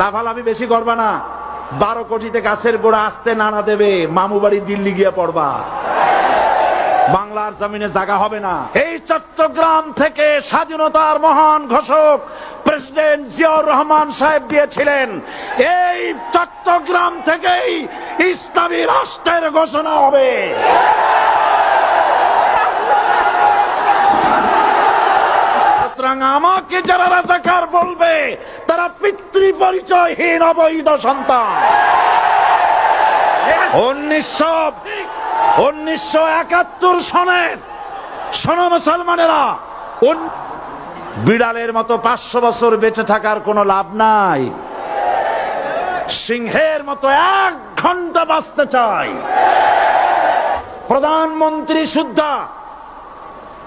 লাভালাভি বেশি করবা না। বারো কোটিতে গাছের গোড়া আসতে নানা দেবে, মামু বাড়ি দিল্লি গিয়ে পড়বা। বাংলার জমিনে জায়গা হবে না। এই চট্টগ্রাম থেকে স্বাধীনতার মহান ঘোষক প্রেসিডেন্ট জিয়াউর রহমান সাহেব দিয়েছিলেন। এই চট্টগ্রাম থেকেই ইসলামী রাষ্ট্রের ঘোষণা হবে। সুতরাং আমাকে যারা রাজাকার বলবে, তারা পিতৃ পরিচয়হীন অবৈধ সন্তান। সন মুসলমানেরা বিড়ালের মতো পাঁচশো বছর বেঁচে থাকার কোনো লাভ নাই। সিংহের মতো এক ঘণ্টা বাঁচতে চাই। প্রধানমন্ত্রী সুদ্ধা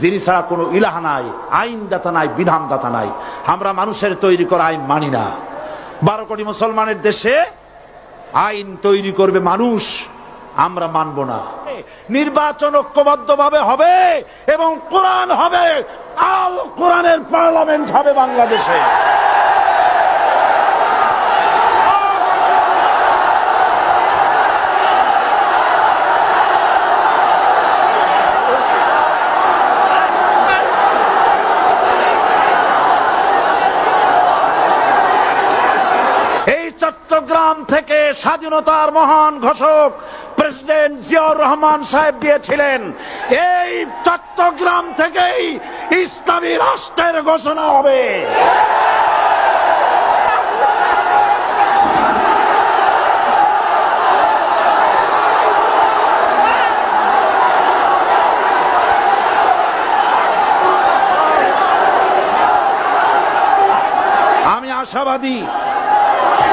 যিনি ছাড়া কোনো ইলাহা নাই, আইনদাতা নাই, বিধানদাতা নাই। আমরা মানুষের তৈরি করা আইন মানি না। বারো কোটি মুসলমানের দেশে আইন তৈরি করবে মানুষ, আমরা মানব না। নির্বাচন ঐক্যবদ্ধ ভাবে হবে এবং কোরআন হবে, আল কোরআনের পার্লামেন্ট হবে বাংলাদেশে এই চট্টগ্রাম থেকে স্বাধীনতার মহান ঘোষক প্রেসিডেন্ট জিয়াউর রহমান সাহেব দিয়েছিলেন। এই চট্টগ্রাম থেকেই ইসলামী রাষ্ট্রের ঘোষণা হবে। আমি আশাবাদী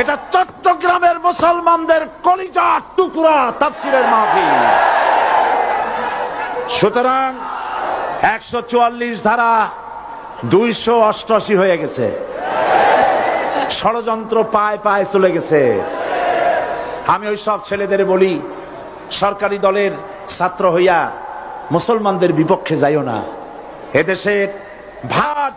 এটা চট্টগ্রামের মুসলমানদের কলিজা টুকরা তাফসিরের মাহফিল। সুতরাং একশো চুয়াল্লিশ ধারা দুইশো অষ্টআশি হয়ে গেছে। ষড়যন্ত্র পায় পায় চলে গেছে। আমি ওই সব ছেলেদের বলি, সরকারি দলের ছাত্র হইয়া মুসলমানদের বিপক্ষে যাইও না। এদেশের ভাজ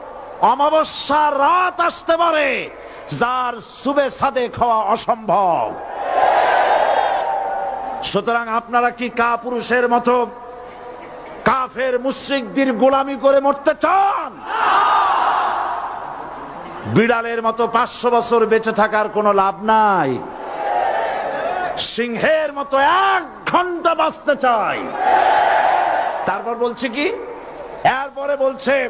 অমাবস্যার রাত আসতে পারে, যার সুবে সাদে খাওয়া অসম্ভব। সুতরাং আপনারা কি কা পুরুষের মতো কাফের মুশ্রিকদের গোলামি করে মরতে চান? বিড়ালের মতো পাঁচশো বছর বেঁচে থাকার কোনো লাভ নাই। সিংহের মতো এক ঘণ্টা বাঁচতে চাই। তারপর বলছে কি? এরপরে বলছে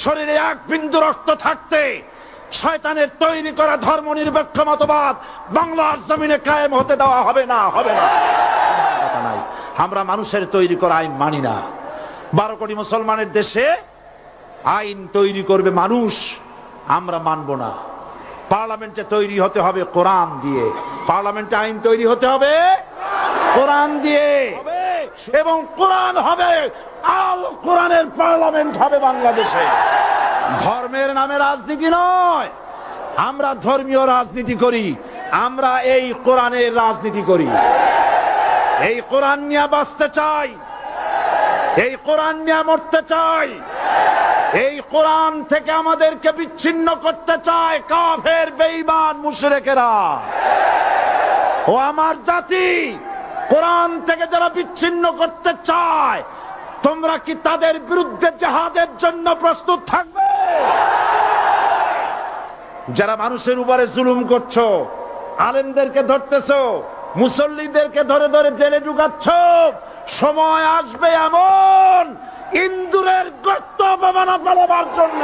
শরীরে এক বিন্দু রক্ত থাকতে শয়তানের তৈরি করা ধর্ম নিরপেক্ষ মতবাদ বাংলার জমিনে কায়েম হতে দেওয়া হবে না হবে না। আমরা মানুষের তৈরি করা আইন মানি না। বারো কোটি মুসলমানের দেশে আইন তৈরি করবে মানুষ, আমরা মানব না। পার্লামেন্টে তৈরি হতে হবে কোরআন দিয়ে। পার্লামেন্টে আইন তৈরি হতে হবে কোরআন দিয়ে। এবং কোরআন হবে, আল কোরআনের পার্লামেন্ট হবে বাংলাদেশে। ধর্মের নামে রাজনীতি নয়। আমরা ধর্মীয় রাজনীতি করি, আমরা এই কোরআনের রাজনীতি করি। এই কোরআন নিয়ে বাঁচতে চাই, এই কোরআন নিয়ে মরতে চাই, এই কোরআন থেকে আমাদেরকে বিচ্ছিন্ন করতে চায় কাফের, বেঈমান, মুশরিকেরা। ও আমার জাতি কোরআন থেকে যারা বিচ্ছিন্ন করতে চায়, তোমরা কি তাদের বিরুদ্ধে জাহাদের জন্য প্রস্তুত থাকবে? যারা মানুষের উপরে জুলুম করছ, আলেমদেরকে ধরতেছো, মুসল্লিদেরকে ধরে ধরে জেলে ঢুকাচ্ছ, সময় আসবে এমন ইন্দুরের গর্ত অপমানা পালাবার জন্য।